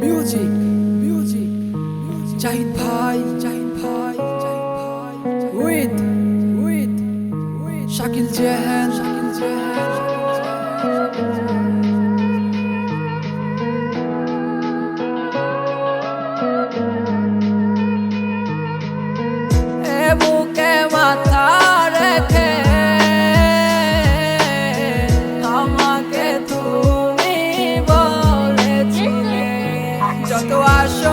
Music music Zahid ভাই জাহিদ ভাই জাহিদ ভাই উইথ উইথ শাকিল জাহান শাকিল জাহান বুকে মাথা eu acho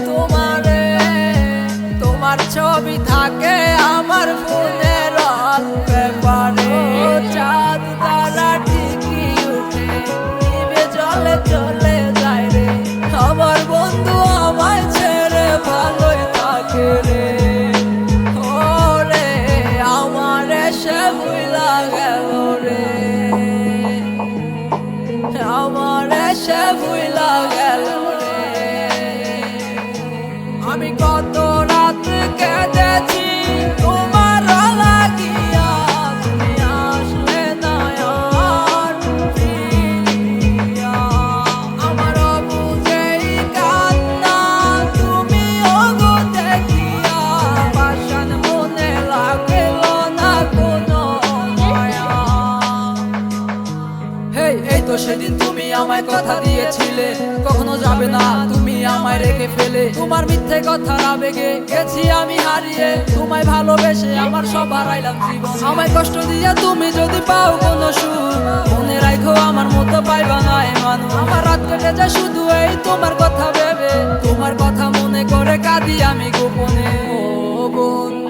তোমারে তোমার ছবি থাকে সেদিন তুমি আমায় কথা দিয়েছিলে। কখনো যাবে না, তুমি আমায় রেখে ফেলে। তোমার মিথ্যে কথার আবেগে গেছি আমি হারিয়ে। তোমায় ভালোবেসে আমার সব হারাইলাম জীবন। আমায় কষ্ট দিয়ে তুমি যদি পাও কোনো সুখ মনে রাখো আমার মতো পাইবা না এ মানুষ। আমার রাত কেটে যায় শুধু এই তোমার কথা ভেবে। তোমার কথা মনে করে কাঁদি আমি গোপনে। ও বন্ধুরে